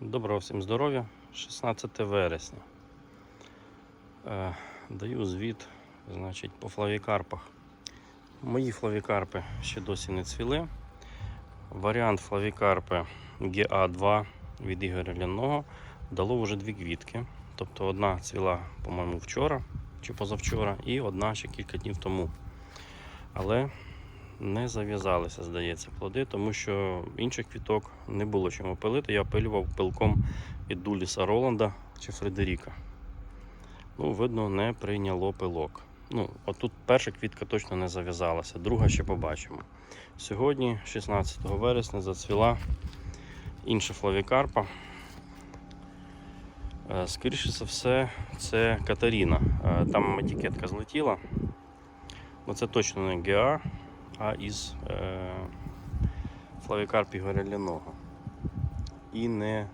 Доброго всім здоров'я. 16 вересня. Е, даю звіт значить, по флавікарпах. Мої флавікарпи ще досі не цвіли. Варіант флавікарпи GA2 від Ігоря Ляного дало вже дві квітки. Тобто одна цвіла, по-моєму, вчора чи позавчора, і одна ще кілька днів тому. Але не зав'язалися, здається, плоди, тому що інших квіток не було чим опилити. Я опилював пилком від Дуліса Роланда чи Фредеріка. Ну, видно, не прийняло пилок. Ну, отут перша квітка точно не зав'язалася, друга ще побачимо. Сьогодні, 16 вересня, зацвіла інша флавікарпа. Е, Скоріше за все, це Катаріна. Е, Там етикетка злетіла. Це точно не ГА, а із е, Флавікарп Ігоря Ляного. І не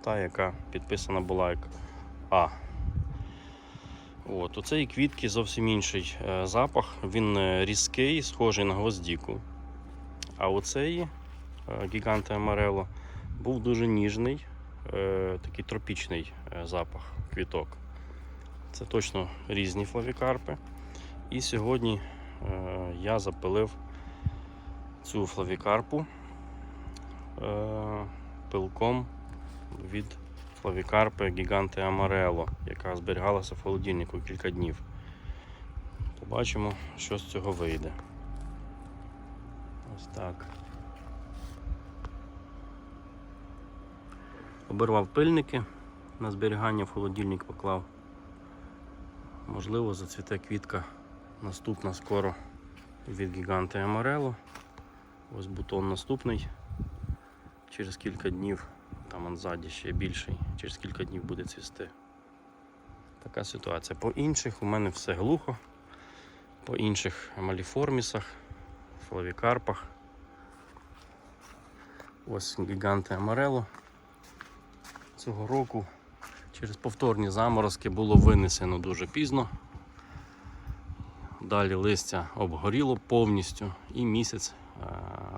та, яка підписана була як А. От, у цієї квітки зовсім інший е, запах. Він е, різкий, схожий на гвоздіку. А у цієї е, Гіганте Амарело був дуже ніжний, е, такий тропічний е, запах квіток. Це точно різні флавікарпи. І сьогодні я запилив цю флавікарпу е, пилком від флавікарпи Гіганте Амарело, яка зберігалася в холодильнику кілька днів. Побачимо, що з цього вийде. Ось так. Обірвав пильники на зберігання в холодильник поклав. Можливо, зацвіте квітка наступна скоро від Гіганте Амарело. Ось бутон наступний. Через кілька днів, там он ззаді ще більший, через кілька днів буде цвісти. Така ситуація. По інших у мене все глухо. По інших маліформісах, флавікарпах. Ось Гіганте Амарело. Цього року через повторні заморозки було винесено дуже пізно. Далі листя обгоріло повністю і місяць е,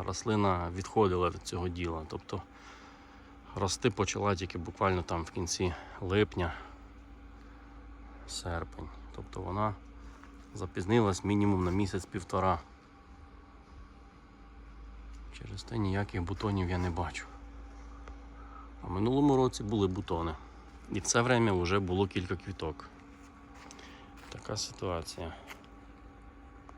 рослина відходила від цього діла. Тобто рости почала тільки буквально там в кінці липня, серпень. Тобто вона запізнилась мінімум на місяць-півтора. Через те ніяких бутонів я не бачу. А минулому році були бутони. І в це время вже було кілька квіток. Така ситуація.